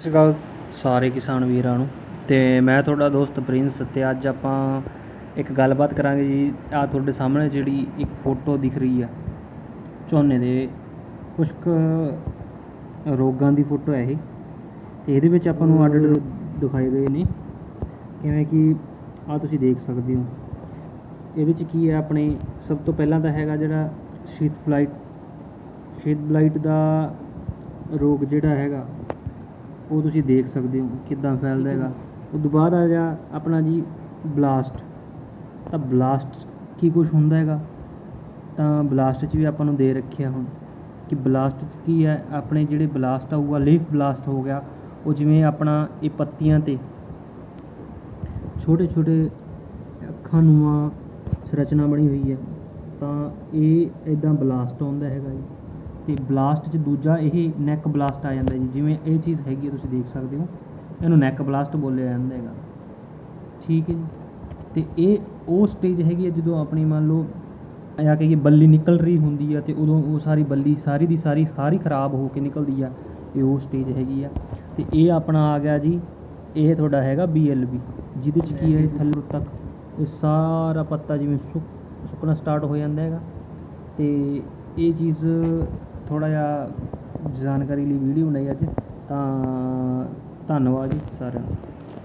ਸਤਿ ਸ਼੍ਰੀ ਅਕਾਲ ਸਾਰੇ ਕਿਸਾਨ ਵੀਰਾਂ ਨੂੰ ਤੇ ਮੈਂ ਤੁਹਾਡਾ ਦੋਸਤ ਪ੍ਰਿੰਸ ਤੇ ਅੱਜ ਆਪਾਂ ਇੱਕ ਗੱਲਬਾਤ ਕਰਾਂਗੇ ਜੀ। ਆ ਤੁਹਾਡੇ ਸਾਹਮਣੇ ਜਿਹੜੀ ਇੱਕ ਫੋਟੋ ਦਿਖ ਰਹੀ ਆ। ਝੋਨੇ ਦੇ ਕੁਝ ਕੁ ਰੋਗਾਂ ਦੀ ਫੋਟੋ ਹੈ ਇਹ। ਤੇ ਇਹਦੇ ਵਿੱਚ ਆਪਾਂ ਨੂੰ ਆਡਰ ਅੱਡ ਦਿਖਾਏ ਗਏ ਨੇ। ਕਿਵੇਂ ਕਿ ਆ ਤੁਸੀਂ ਦੇਖ ਸਕਦੇ ਹੋ। ਇਹਦੇ ਚ ਕੀ ਹੈ ਆਪਣੇ ਸਭ ਤੋਂ ਪਹਿਲਾਂ ਤਾਂ ਹੈਗਾ ਜਿਹੜਾ ਸ਼ੀਤ ਫਲਾਈਟ। ਸ਼ੀਤ ਬਲਾਈਟ ਦਾ ਰੋਗ ਜਿਹੜਾ ਹੈਗਾ ਉਹ ਤੁਸੀਂ ਦੇਖ ਸਕਦੇ ਹੋ ਕਿੱਦਾਂ ਫੈਲਦਾ ਹੈਗਾ। ਉਹ ਤੋਂ ਬਾਅਦ ਆ ਗਿਆ ਆਪਣਾ ਜੀ ਬਲਾਸਟ ਤਾਂ ਬਲਾਸਟ ਕੀ ਕੁਝ ਹੁੰਦਾ ਹੈਗਾ? ਤਾਂ ਬਲਾਸਟ 'ਚ ਵੀ ਆਪਾਂ ਨੂੰ ਦੇ ਰੱਖਿਆ ਹੁਣ ਕਿ ਬਲਾਸਟ 'ਚ ਕੀ ਹੈ, ਆਪਣੇ ਜਿਹੜੇ ਬਲਾਸਟ ਆਊਗਾ ਲੀਫ ਬਲਾਸਟ ਹੋ ਗਿਆ, ਉਹ ਜਿਵੇਂ ਆਪਣਾ ਇਹ ਪੱਤੀਆਂ ਤੇ ਛੋਟੇ ਛੋਟੇ ਅੱਖਾਂ ਨੂੰਆਂ ਸੰਰਚਨਾ ਬਣੀ ਹੋਈ ਹੈ। ਤਾਂ ਇਹ ਇਦਾਂ ਬਲਾਸਟ ਆਉਂਦਾ ਹੈਗਾ ਜੀ। ਤੇ ਬਲਾਸਟ 'ਚ ਦੂਜਾ ਇਹ ਨੈਕ ਬਲਾਸਟ ਆ ਜਾਂਦਾ ਜੀ ਜਿਵੇਂ ਇਹ ਚੀਜ਼ ਹੈਗੀ ਹੈ ਤੁਸੀਂ ਦੇਖ ਸਕਦੇ ਹੋ। ਇਹਨੂੰ ਨੈਕ ਬਲਾਸਟ ਬੋਲਿਆ ਜਾਂਦਾ ਹੈਗਾ। ਠੀਕ ਹੈ ਜੀ। ਤੇ ਇਹ ਉਹ ਸਟੇਜ ਹੈਗੀ ਹੈ ਜਦੋਂ ਆਪਣੀ ਮੰਨ ਲਓ ਜਾਂ ਕਿ ਬੱਲੀ ਨਿਕਲ ਰਹੀ ਹੁੰਦੀ ਆ ਤੇ ਉਦੋਂ ਉਹ ਸਾਰੀ ਬੱਲੀ ਸਾਰੀ ਦੀ ਸਾਰੀ ਸਾਰੀ ਖਰਾਬ ਹੋ ਕੇ ਨਿਕਲਦੀ ਆ ਇਹ ਉਹ ਸਟੇਜ ਹੈਗੀ ਆ। ਤੇ ਇਹ ਆਪਣਾ ਆ ਗਿਆ ਜੀ ਇਹ ਤੁਹਾਡਾ ਹੈਗਾ BLB ਜਿਹਦੇ ਚ ਕੀ ਹੈ ਥੱਲੇ ਤੱਕ ਇਹ ਸਾਰਾ ਪੱਤਾ ਜਿਵੇਂ ਸੁੱਕ ਸੁੱਕਣਾ ਸਟਾਰਟ ਹੋ ਜਾਂਦਾ ਹੈਗਾ। ਤੇ ਇਹ ਚੀਜ਼ ਥੋੜਾ ਜਿਹਾ ਜਾਣਕਾਰੀ ਲਈ ਵੀਡੀਓ ਬਣਾਈ ਅੱਜ ਤਾਂ ਧੰਨਵਾਦ ਜੀ ਸਾਰਿਆਂ ਦਾ